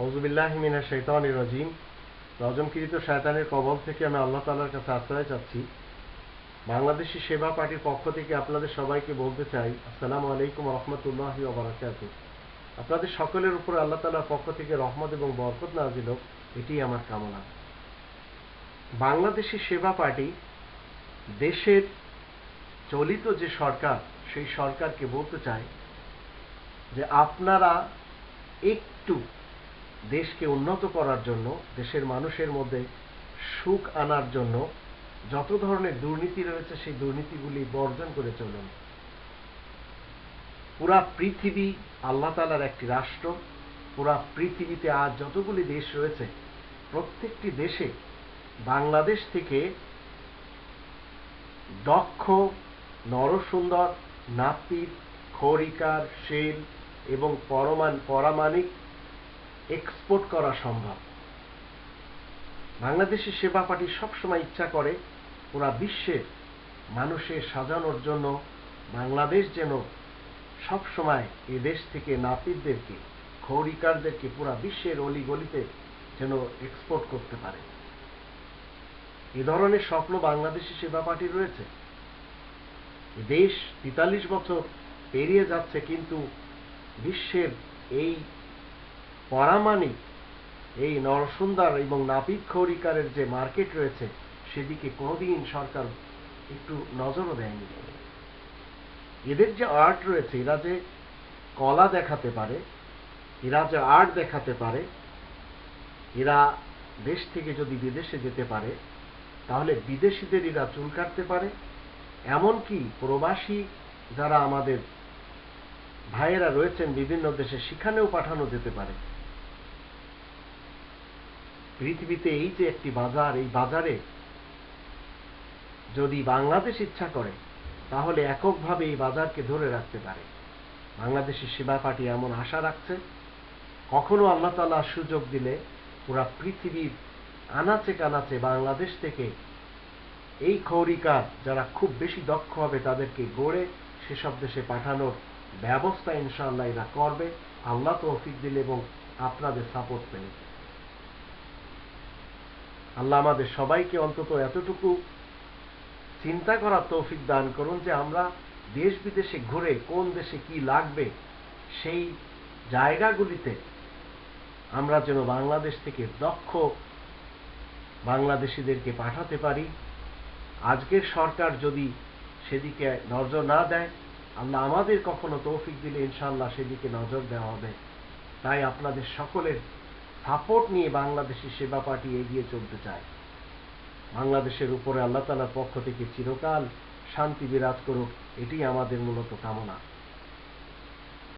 হজবিল্লাহমিনা রাজিম। রজমকৃত কবল থেকে আমি আল্লাহ তালার কাছে আশ্রয় চাচ্ছি। বাংলাদেশি সেবা পার্টির পক্ষ থেকে আপনাদের সবাইকে বলতে চাই, আসসালামু আলাইকুম রহমতুল্লাহি ওবরাকাত আপনাদের সকলের উপর আল্লাহ তালার পক্ষ থেকে রহমত এবং বরকত নাজিল এটি আমার কামনা। বাংলাদেশি সেবা পার্টি দেশের চলিত যে সরকার, সেই সরকারকে বলতে চায় যে আপনারা একটু দেশকে উন্নত করার জন্য, দেশের মানুষের মধ্যে সুখ আনার জন্য যত ধরনের দুর্নীতি রয়েছে, সেই দুর্নীতিগুলি বর্জন করে চলুন। পুরা পৃথিবী আল্লাহ তালার একটি রাষ্ট্র। পুরা পৃথিবীতে আজ যতগুলি দেশ রয়েছে, প্রত্যেকটি দেশে বাংলাদেশ থেকে দক্ষ, নরসুন্দর, নাপিত খরিকার শেল এবং পরমান, পরামাণিক এক্সপোর্ট করা সম্ভব। বাংলাদেশের সেবা পার্টি সবসময় ইচ্ছা করে পুরা বিশ্বের মানুষের সাজানোর জন্য বাংলাদেশ যেন সবসময় এ দেশ থেকে নাপিতদেরকে খৌরিকারদেরকে পুরা বিশ্বের অলিগলিতে যেন এক্সপোর্ট করতে পারে। এ ধরনের স্বপ্ন বাংলাদেশি সেবা পার্টি রয়েছে। দেশ তেতাল্লিশ বছর পেরিয়ে যাচ্ছে, কিন্তু বিশ্বের এই পরামাণিক, এই নরসুন্দর এবং নাপিত খৌরিকারের যে মার্কেট রয়েছে, সেদিকে কোনোদিন সরকার একটু নজরও দেয়নি। এদের যে আর্ট রয়েছে, এরা যে কলা দেখাতে পারে, এরা যে আর্ট দেখাতে পারে, এরা দেশ থেকে যদি বিদেশে যেতে পারে, তাহলে বিদেশিদের এরা চুল কাটতে পারে। এমনকি প্রবাসী যারা আমাদের ভাইয়েরা রয়েছেন বিভিন্ন দেশে, সেখানেও পাঠানো যেতে পারে। পৃথিবীতে এই যে একটি বাজার, এই বাজারে যদি বাংলাদেশ ইচ্ছা করে, তাহলে এককভাবে এই বাজারকে ধরে রাখতে পারে। বাংলাদেশের সেবা পার্টি এমন আশা রাখছে। কখনো আল্লাহ তালা সুযোগ দিলে পুরা পৃথিবীর আনাচে কানাচে বাংলাদেশ থেকে এই খৌরিকার যারা খুব বেশি দক্ষ হবে, তাদেরকে গড়ে সেসব দেশে পাঠানোর ব্যবস্থা ইনশাআল্লাহ এরা করবে। আল্লাহ তৌফিক দিলে এবং আপনাদের সাপোর্ট পেলে। আল্লাহ আমাদের সবাইকে অন্তত এতটুকু চিন্তা করার তৌফিক দান করুন যে আমরা দেশ বিদেশে ঘুরে কোন দেশে কি লাগবে, সেই জায়গাগুলিতে আমরা যেন বাংলাদেশ থেকে দক্ষ বাংলাদেশিদেরকে পাঠাতে পারি। আজকের সরকার যদি সেদিকে নজর না দেয় আল্লাহ আমাদের কখনো তৌফিক দিলে ইনশাআল্লাহ সেদিকে নজর দেওয়া হবে। তাই আপনাদের সকলের সাপোর্ট নিয়ে বাংলাদেশের সেবা পার্টি এগিয়ে চলতে চায় বাংলাদেশের উপরে আল্লাহ তালার পক্ষ থেকে চিরকাল শান্তি বিরাজ করুক এটি আমাদের মূলত কামনা।